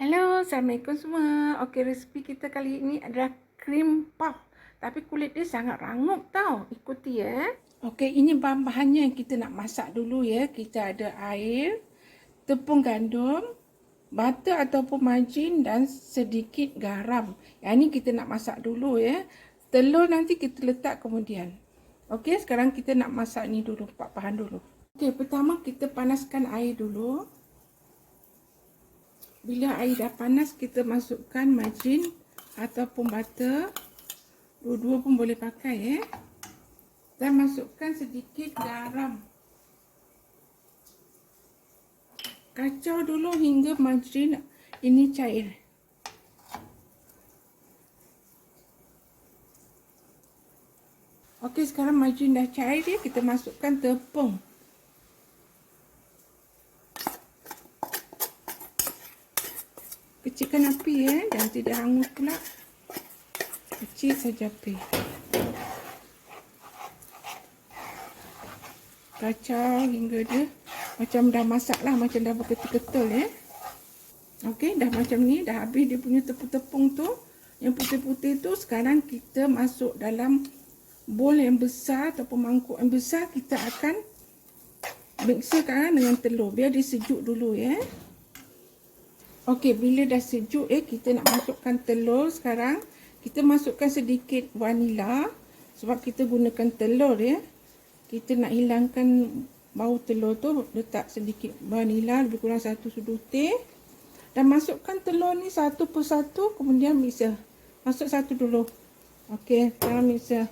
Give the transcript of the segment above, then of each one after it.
Hello, Assalamualaikum semua. Okey, resipi kita kali ini adalah krim puff. Tapi kulit dia sangat rangup tau. Ikuti ya. Okey, ini bahan-bahannya yang kita nak masak dulu ya. Kita ada air, tepung gandum, butter ataupun margin dan sedikit garam. Yang ini kita nak masak dulu ya. Telur nanti kita letak kemudian. Okey, sekarang kita nak masak ni dulu, empat bahan dulu. Okey, pertama kita panaskan air dulu. Bila air dah panas, kita masukkan margin ataupun butter. Dua-dua pun boleh pakai eh. Dan masukkan sedikit garam. Kacau dulu hingga margin ini cair. Okey, sekarang margin dah cair dia, kita masukkan tepung. Kecilkan api ya dan tidak hangus pula. Kecil saja api. Kacau hingga dia macam dah masak lah macam dah berketul-ketul ya ok dah macam ni dah habis dia punya tepung-tepung tu. Yang putih-putih tu sekarang kita masuk dalam bowl yang besar ataupun mangkuk yang besar kita akan mixerkan dengan telur. Biar dia sejuk dulu ya Okey, bila dah sejuk eh kita nak masukkan telur sekarang. Kita masukkan sedikit vanila sebab kita gunakan telur ya. Kita nak hilangkan bau telur tu letak sedikit vanila lebih kurang satu sudu teh. Dan masukkan telur ni satu persatu kemudian mixer. Masuk satu dulu. Okey, sekarang mixer.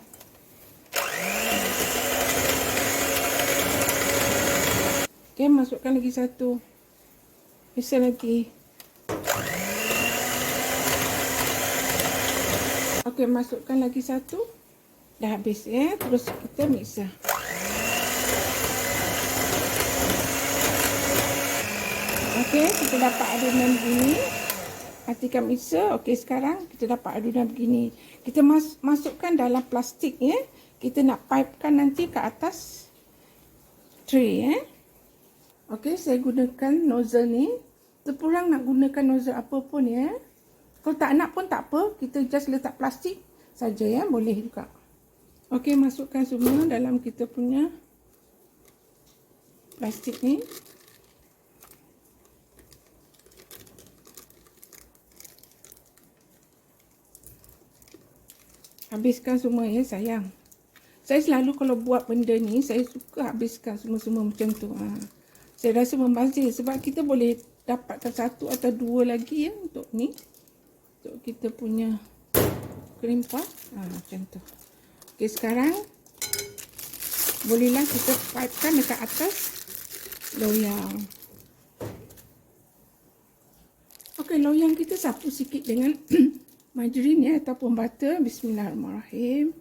Okey, masukkan lagi satu. Mixer lagi. Okey, masukkan lagi satu. Dah habis ya. Terus kita mixer. Okey, kita dapat adunan begini. Matikan mixer. Okey, sekarang kita dapat adunan begini. Kita mas masukkan dalam plastik ya. Kita nak pipekan nanti ke atas tray ya. Okey, saya gunakan nozzle ni. Terpulang nak gunakan nozzle apa pun ya. Kalau tak nak pun tak apa, kita just letak plastik saja ya, boleh juga. Okey, masukkan semua dalam kita punya plastik ni. Habiskan semua ya sayang. Saya selalu kalau buat benda ni, saya suka habiskan semua-semua macam tu. Ha. Saya rasa membazir sebab kita boleh dapatkan satu atau dua lagi ya untuk ni untuk kita punya krim puff. Ha, macam tu. Ok sekarang bolehlah kita pipekan dekat atas loyang. Ok loyang kita sapu sikit dengan margarine ya ataupun butter. Bismillahirrahmanirrahim.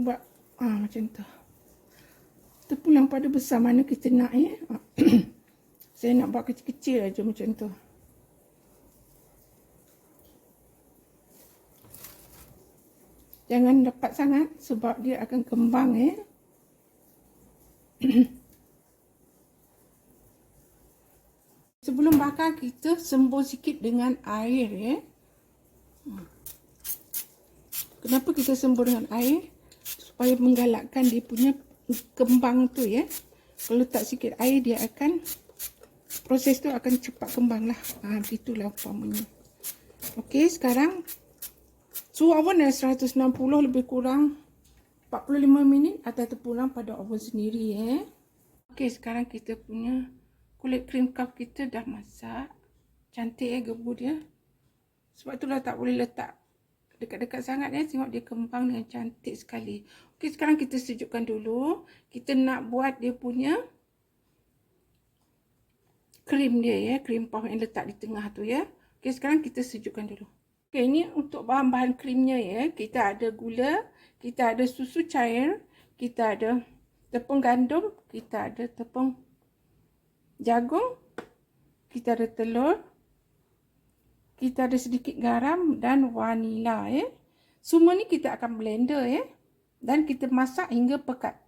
Buat ha, macam tu. Terpulang pada besar mana kita nak ya. Saya nak buat kecil-kecil aja macam tu Jangan dapat sangat sebab dia akan kembang eh. Sebelum bakar kita sembur sikit dengan air eh. Kenapa kita sembur dengan air? Supaya menggalakkan dia punya kembang tu ya. Kalau tak sikit air dia akan proses tu akan cepat kembang lah. Ha, itulah umpamanya. Okey, sekarang Suhu oven adalah 160 lebih kurang 45 minit atau terpulang pada oven sendiri eh. Okey, sekarang kita punya kulit krim cup kita dah masak. Cantik eh gebu dia. Sebab itulah tak boleh letak dekat-dekat sangat eh. Tengok dia kembang dengan cantik sekali. Okey, sekarang kita sejukkan dulu. Kita nak buat dia punya krim dia ya, krim puff yang letak di tengah tu ya. Okey, sekarang kita sejukkan dulu. Okay, ini untuk bahan-bahan krimnya ya. Kita ada gula, kita ada susu cair, kita ada tepung gandum, kita ada tepung jagung, kita ada telur, kita ada sedikit garam dan vanila ya. Semua ni kita akan blender ya. Dan kita masak hingga pekat.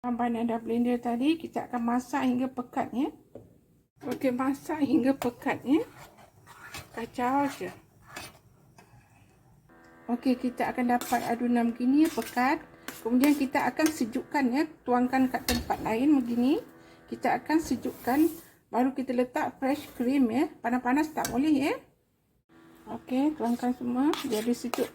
Bahan-bahan yang dah blender tadi, kita akan masak hingga pekat ya. Okey, masak hingga pekat ya. Kacau je. Okey, kita akan dapat adunan begini pekat. Kemudian kita akan sejukkan ya, tuangkan kat tempat lain begini. Kita akan sejukkan baru kita letak fresh cream ya. Panas-panas tak boleh ya. Okey, tuangkan semua jadi sejuk.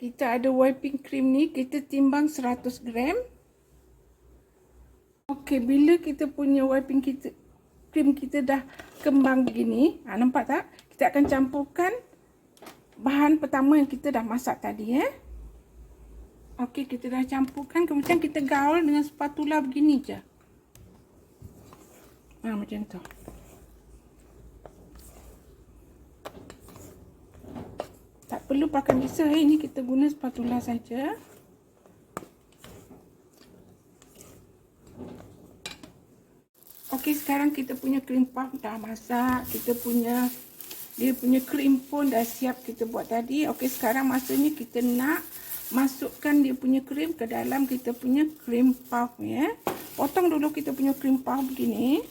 Kita ada wiping cream ni, kita timbang 100 gram. Okey, bila kita punya wiping kita cream kita dah kembang begini, ha, nampak tak? Kita akan campurkan bahan pertama yang kita dah masak tadi eh. Okey, kita dah campurkan, kemudian kita gaul dengan spatula begini je. Ha, macam tu. Tak perlu pakai mixer eh. Ini kita guna spatula saja. Okey, sekarang kita punya cream puff dah masak. Kita punya dia punya cream pun dah siap kita buat tadi. Okey, sekarang masanya kita nak masukkan dia punya cream ke dalam kita punya cream puff ya. Potong dulu kita punya cream puff begini.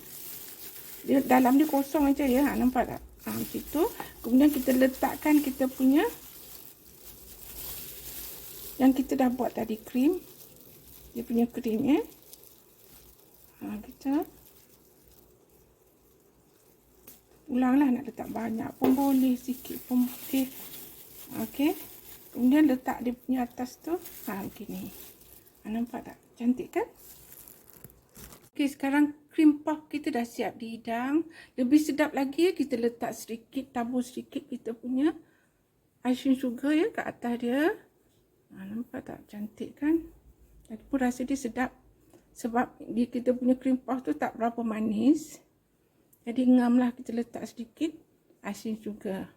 Dia dalam dia kosong aja ya. Ha, nampak tak? Ha, macam tu. Kemudian kita letakkan kita punya yang kita dah buat tadi krim. Dia punya krim ya. Ha, kita ulanglah nak letak banyak pun boleh, sikit pun boleh. Okey. Kemudian letak dia punya atas tu. Ha, begini. Ha, nampak tak? Cantik kan? Okey, sekarang krim puff kita dah siap di hidang. Lebih sedap lagi kita letak sedikit, tabur sedikit kita punya icing sugar ya kat atas dia. Ha, nampak tak cantik kan? Tapi pun rasa dia sedap. Sebab dia kita punya krim puff tu tak berapa manis. Jadi ngamlah kita letak sedikit icing sugar.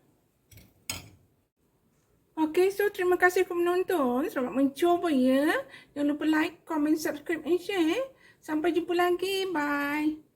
Okay, so terima kasih kepada menonton. Selamat mencuba ya. Jangan lupa like, comment, subscribe and share. Sampai jumpa lagi. Bye.